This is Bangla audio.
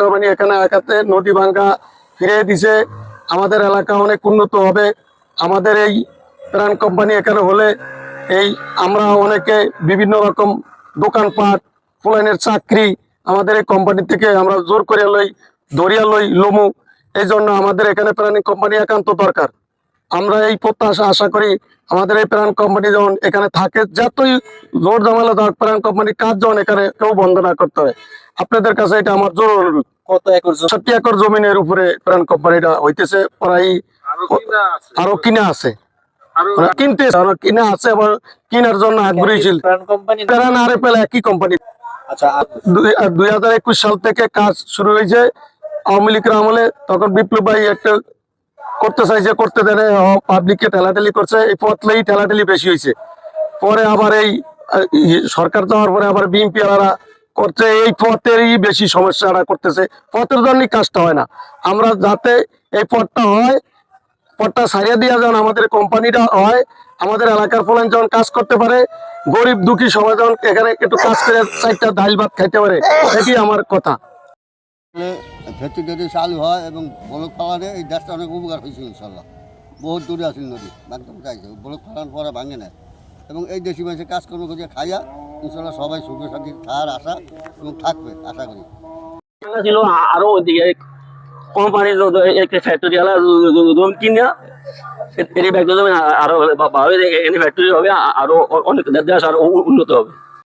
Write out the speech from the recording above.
কোম্পানি এখানে এলাকাতে নদী ভাঙ্গা ফিরিয়ে দিছে। আমাদের এলাকা অনেক উন্নত হবে। আমাদের এই প্রাণ কোম্পানি এখানে হলে এই আমরা অনেকে বিভিন্ন রকম দোকানপাট, ফুলাইনের চাকরি আমাদের এই কোম্পানি থেকে আমরা জোর করে লই, ধরিয়া লই লমু। এই জন্য আমাদের এখানে প্রাণী কোম্পানি একান্ত দরকার। আমরা এই প্রত্যাশা আশা করি আমাদের এই প্রাণ কোম্পানি যখন এখানে থাকে যতই জোর জামালা থাক প্রাণ কোম্পানির কাজ যখন এখানে কেউ বন্ধ না করতে হয় আপনাদের কাছে এটা আমার জোর অনুরোধ। কত একর ষাটটি একর জমিনের উপরে প্রাণ কোম্পানিটা হইতেছে প্রায় আরও কিনা আছে? কিনতে কিনা আছে আবার কিনার জন্য আগ্রহী ছিল। প্রাণ কোম্পানি প্রাণ আর এফ একই কোম্পানি আচ্ছা দুই হাজার একুশ সাল থেকে কাজ শুরু হয়েছে। আওয়ামী লীগের আমলে তখন বিপ্লব ভাই একটা করতে চাইছে করতে দেয় পাবলিককে ঠেলাঠেলি করছে, এই পথলেই ঠেলাঠেলি বেশি হয়েছে। পরে আবার এই সরকার যাওয়ার পরে আবার বিএনপি ওরা করছে, এই পথেরই বেশি সমস্যাটা করতেছে। পথের জন্যই কাজটা হয় না। আমরা যাতে এই পথটা হয়, পথটা সারিয়ে দেওয়া যেন আমাদের কোম্পানিটা হয়, আমাদের এলাকার ফলান যখন কাজ করতে পারে, গরিব দুঃখী সবাই যখন এখানে একটু কাজ করে, চারটা ডাল ভাত খাইতে পারে এটি আমার কথা। ফ্যাক্টরি যদি চালু হয় এবং বলক পালানে এই দেশটা অনেক উপকার হয়েছে ইনশাল্লাহ। বহুত দূরে আছে নদী, একদম চাইছে বলক পালান পরে ভাঙে নেয় এবং এই দেশি মানুষের কাজকর্ম করে খাইয়া ইনশাল্লাহ সবাই সুখে শান্তি খাওয়ার আশা এবং থাকবে, আশা করি। ছিল আরও ওইদিকে কোম্পানির ফ্যাক্টরি আলা জমি কিনা এর ফ্যাক্টরি জমি আরও ভাবে এখানে ফ্যাক্টরি হবে আরও অনেক দেশ আরও উন্নত হবে।